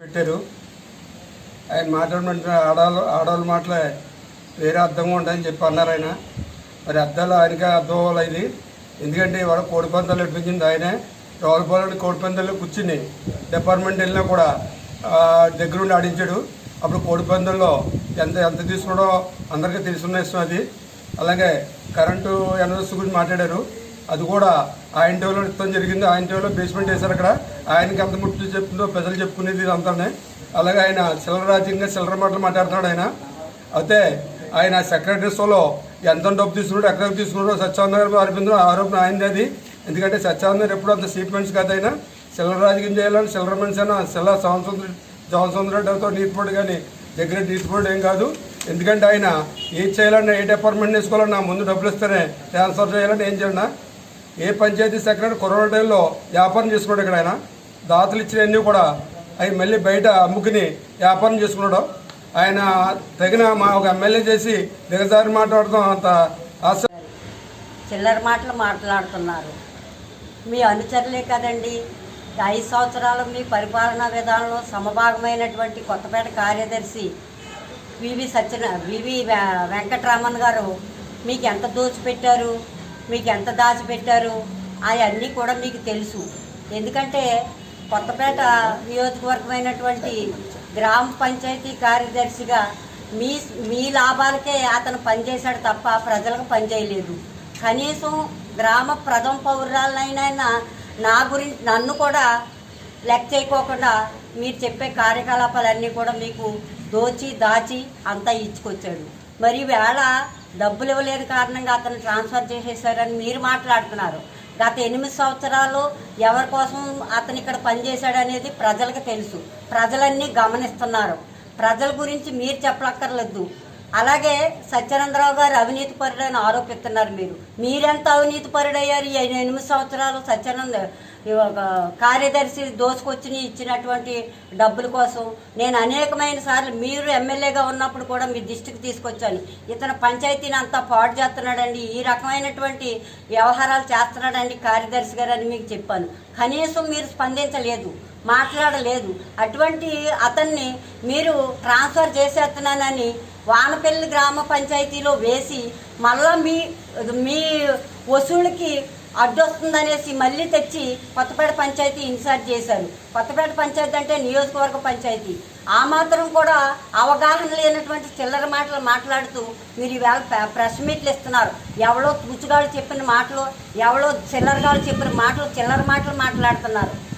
పెట్టారు. ఆయన మాట్లాడమంటే ఆడవాళ్ళు ఆడవాళ్ళు మాటలే వేరే అర్థంగా ఉంటాయని చెప్పి అన్నారు ఆయన. మరి అర్థాలు ఆయనకే అర్థం అవ్వాలి ఇది ఎందుకంటే ఇవాళ కోడి పందాలు నడిపించింది ఆయనే. రావులపాలెం కోడి పందాలు కూర్చుని డిపార్ట్మెంట్ వెళ్ళినా కూడా దగ్గరుండి ఆడించాడు. అప్పుడు కోడి పందాల్లో ఎంత ఎంత తీసుకున్నాడో అందరికీ తెలుసున్న ఇష్టం అది. అలాగే కరెంటు ఎనర్జీ గురించి మాట్లాడారు. అది కూడా ఆయన టేబుల్లో ఇస్తాం జరిగింది. ఆయన టేబుల్లో బేస్మెంట్ వేశారు అక్కడ. ఆయనకి ఎంత ముట్టు చెప్తుందో ప్రజలు చెప్పుకునేది ఇదంతానే. అలాగే ఆయన చిల్లర రాజ్యంగా చిల్లర మాటలు మాట్లాడుతున్నాడు ఆయన. అయితే ఆయన సెక్రటరీస్లో ఎంత డబ్బు తీసుకున్నాడు ఎక్కడ తీసుకున్నాడో సత్యానంద గారు అనిపించిన ఆరోపణ ఆయనది అది. ఎందుకంటే సత్యానంద గారు ఎప్పుడు అంత సీట్ మనిషి కాదు ఆయన. చిల్లర రాజకీయం చేయాలని చిల్లర మనిషి అయినా చిల్లర సంవత్సరం సంవత్సరం రెడ్డితో నీటిపోడు కానీ దగ్గర నీటిపోడు ఏం కాదు. ఎందుకంటే ఆయన ఏం చేయాలన్నా ఏ డిపార్ట్మెంట్ వేసుకోవాలన్నా ముందు డబ్బులు ఇస్తేనే ట్రాన్స్ఫర్ చేయాలని ఏం చేయాలన్నా ఏ పంచాయతీ సెక్రటరీ కరోనా టైంలో వ్యాపారం చేసుకున్నాడు ఇక్కడ ఆయన? దాతలు ఇచ్చినవన్నీ కూడా అవి మళ్ళీ బయట అమ్ముకుని వ్యాపారం చేసుకున్నాడు. ఆయన తగిన మా ఒక ఎమ్మెల్యే చేసి దిగజారి మాట్లాడతాం అంత ఆశ చిల్లర మాటలు మాట్లాడుతున్నారు. మీ అనుచరులే కదండి. ఐదు సంవత్సరాలు మీ పరిపాలనా విధానంలో సమభాగమైనటువంటి కొత్తపేట కార్యదర్శి వివి సత్యన వివి వెంకటరామన్ గారు మీకు ఎంత దోచిపెట్టారు? మీకు ఎంత దాచిపెట్టారు? అవన్నీ కూడా మీకు తెలుసు. ఎందుకంటే కొత్తపేట నియోజకవర్గమైనటువంటి గ్రామ పంచాయతీ కార్యదర్శిగా మీ మీ లాభాలకే అతను పనిచేశాడు తప్ప ప్రజలకు పనిచేయలేదు. కనీసం గ్రామ ప్రథమ పౌరాలైనా నా గురించి నన్ను కూడా లెక్క చేయకోకుండా మీరు చెప్పే కార్యకలాపాలన్నీ కూడా మీకు దోచి దాచి అంతా ఇచ్చుకొచ్చాడు. మరి వేళ డబ్బులు ఇవ్వలేదు కారణంగా అతను ట్రాన్స్ఫర్ చేసేసారని మీరు మాట్లాడుతున్నారు. గత ఎనిమిది సంవత్సరాలు ఎవరి కోసం అతను ఇక్కడ పనిచేశాడు అనేది ప్రజలకు తెలుసు. ప్రజలన్నీ గమనిస్తున్నారు. ప్రజల గురించి మీరు చెప్పక్కర్లేదు. అలాగే సత్యానందరావు గారు అవినీతి పరుడని ఆరోపిస్తున్నారు మీరు. మీరెంత అవినీతి పరుడయ్యారు ఎనిమిది సంవత్సరాలు సత్యానంద కార్యదర్శి దోసుకొచ్చి ఇచ్చినటువంటి డబ్బుల కోసం నేను అనేకమైన సార్లు మీరు ఎమ్మెల్యేగా ఉన్నప్పుడు కూడా మీ దృష్టికి తీసుకొచ్చాను. ఇతను పంచాయతీని అంతా పాడు చేస్తున్నాడండి. ఈ రకమైనటువంటి వ్యవహారాలు చేస్తున్నాడండి కార్యదర్శి గారు అని మీకు చెప్పాను. కనీసం మీరు స్పందించలేదు మాట్లాడలేదు. అటువంటి అతన్ని మీరు ట్రాన్స్ఫర్ చేసేస్తున్నానని వానపల్లి గ్రామ పంచాయతీలో వేసి మళ్ళా మీ మీ వసూళ్ళకి అడ్డొస్తుందనేసి మళ్ళీ తెచ్చి కొత్తపేట పంచాయతీ ఇన్ఛార్జ్ చేశారు. కొత్తపేట పంచాయతీ అంటే నియోజకవర్గ పంచాయతీ. ఆ మాత్రం కూడా అవగాహన లేనటువంటి చిల్లర మాటలు మాట్లాడుతూ మీరు ఈవేళ ప్ర- ప్రెస్ మీట్లు ఇస్తున్నారు. ఎవడో తూచుగాడు చెప్పిన మాటలు ఎవడో చిల్లరగాడు చెప్పిన మాటలు చిల్లర మాటలు మాట్లాడుతున్నారు.